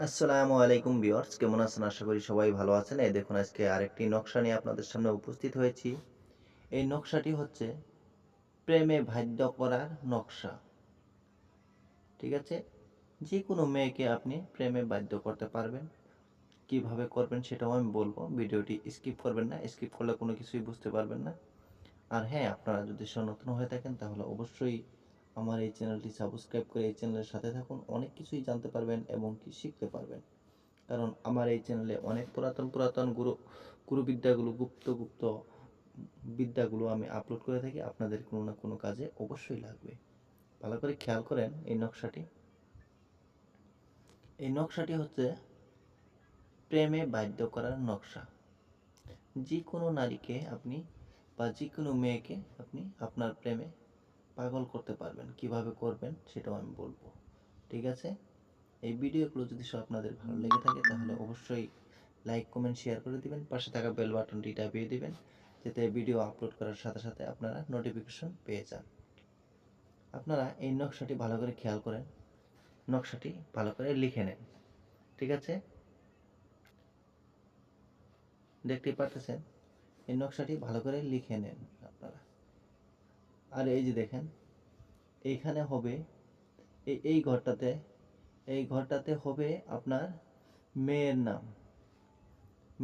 আসসালামু আলাইকুম ভিউয়ার্স, কেমন আছেন? আশা করি সবাই ভালো আছেন। এই দেখুন, আজকে আরেকটি নকশা নিয়ে আপনাদের সামনে উপস্থিত হয়েছি। এই নকশাটি হচ্ছে প্রেমে বাধ্য করার নকশা। ঠিক আছে? যে কোনো মেয়েকে আপনি প্রেমে বাধ্য করতে পারবেন। কীভাবে করবেন সেটাও আমি বলব। ভিডিওটি স্কিপ করবেন না, স্কিপ করলে কোনো কিছুই বুঝতে পারবেন না। আর হ্যাঁ আপনারা যদি সনাতন হয়ে থাকেন, তাহলে অবশ্যই আমার এই চ্যানেলটি সাবস্ক্রাইব করে এই চ্যানেলের সাথে থাকুন, অনেক কিছুই জানতে পারবেন এবং কি শিখতে পারবেন। কারণ আমার এই চ্যানেলে অনেক পুরাতন পুরাতন গুরু, গুরুবিদ্যাগুলো, গুপ্ত গুপ্ত বিদ্যাগুলো আমি আপলোড করে থাকি, আপনাদের কোনো না কোনো কাজে অবশ্যই লাগবে। ভালো করে খেয়াল করেন এই নকশাটি। এই নকশাটি হচ্ছে প্রেমে বাধ্য করার নকশা। যে কোনো নারীকে আপনি বা যে কোনো মেয়েকে আপনি আপনার প্রেমে পাগল করতে পারবেন, কীভাবে করবেন সেটাও আমি বলব। ঠিক আছে? এই ভিডিওগুলো যদি সব আপনাদের ভালো লেগে থাকে, তাহলে অবশ্যই লাইক, কমেন্ট, শেয়ার করে দিবেন, পাশে থাকা বেল বাটনটি টাপিয়ে দিবেন, যাতে ভিডিও আপলোড করার সাথে সাথে আপনারা নোটিফিকেশন পেয়ে যান। আপনারা এই নকশাটি ভালো করে খেয়াল করেন, নকশাটি ভালো করে লিখে নেন। ঠিক আছে? দেখতে পারতেছেন? এই নকশাটি ভালো করে লিখে নেন আপনারা। আর এই যে দেখেন, এইখানে হবে, এই এই ঘরটাতে এই ঘরটাতে হবে আপনার মেয়ের নাম।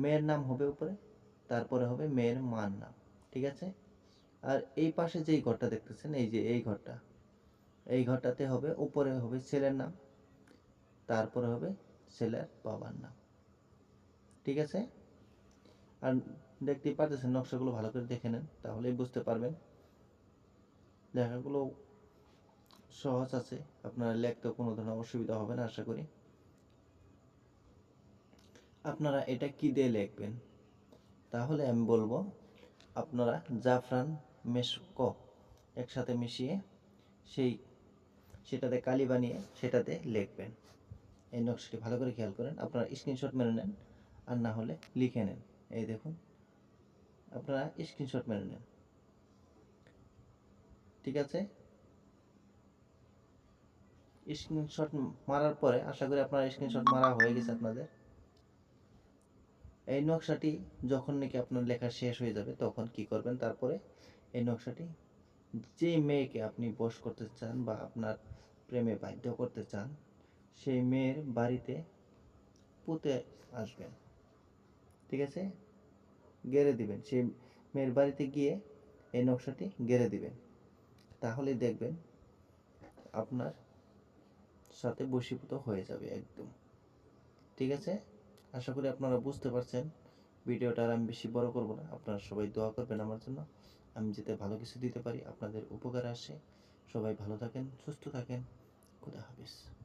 মেয়ের নাম হবে উপরে, তারপরে হবে মেয়ের মার নাম, ঠিক আছে? আর এই পাশে যেই ঘরটা দেখতেছেন, এই যে এই ঘরটা, এই ঘরটাতে হবে, উপরে হবে ছেলের নাম, তারপরে হবে ছেলের বাবার নাম, ঠিক আছে? আর দেখতেই পারতেছেন, নকশাগুলো ভালো করে দেখে নেন, তাহলেই বুঝতে পারবেন। লেখাগুলো সহজ আছে, আপনারা লিখতে কোনো ধরনের অসুবিধা হবে না, আশা করি। আপনারা এটা কি দিয়ে লিখবেন? তাহলে আমি বলব, আপনারা জাফরান মেশক একসাথে মিশিয়ে সেই সেটাতে কালি বানিয়ে সেটাতে লিখবেন। এই নকশাটি ভালো করে খেয়াল করেন, আপনারা স্ক্রিনশট মেরে নেন, আর না হলে লিখে নেন। এই দেখুন, আপনারা স্ক্রিনশট মেরে নেন। ঠিক আছে? স্ক্রিনশট মারার পরে আশা করি আপনার স্ক্রিনশট মারা হয়ে গেছে আপনাদের। এই নকশাটি যখন নাকি আপনার লেখা শেষ হয়ে যাবে, তখন কি করবেন? তারপরে এই নকশাটি যে মেয়েকে আপনি বশ করতে চান বা আপনার প্রেমে বাধ্য করতে চান, সেই মেয়ের বাড়িতে পুঁতে আসবেন। ঠিক আছে? গেড়ে দিবেন। সেই মেয়ের বাড়িতে গিয়ে এই নকশাটি গেড়ে দিবেন। তাহলে দেখবেন আপনার সাথে বশীভূত হয়ে যাবে একদম। ঠিক আছে? আশা করি আপনারা বুঝতে পারছেন। ভিডিওটা আর আমি বেশি বড় করব না। আপনারা সবাই দোয়া করবেন আমার জন্য। আমি যাতে ভালো কিছু দিতে পারি, আপনাদের উপকারে আসে। সবাই ভালো থাকেন, সুস্থ থাকেন। খুদা হাফিজ।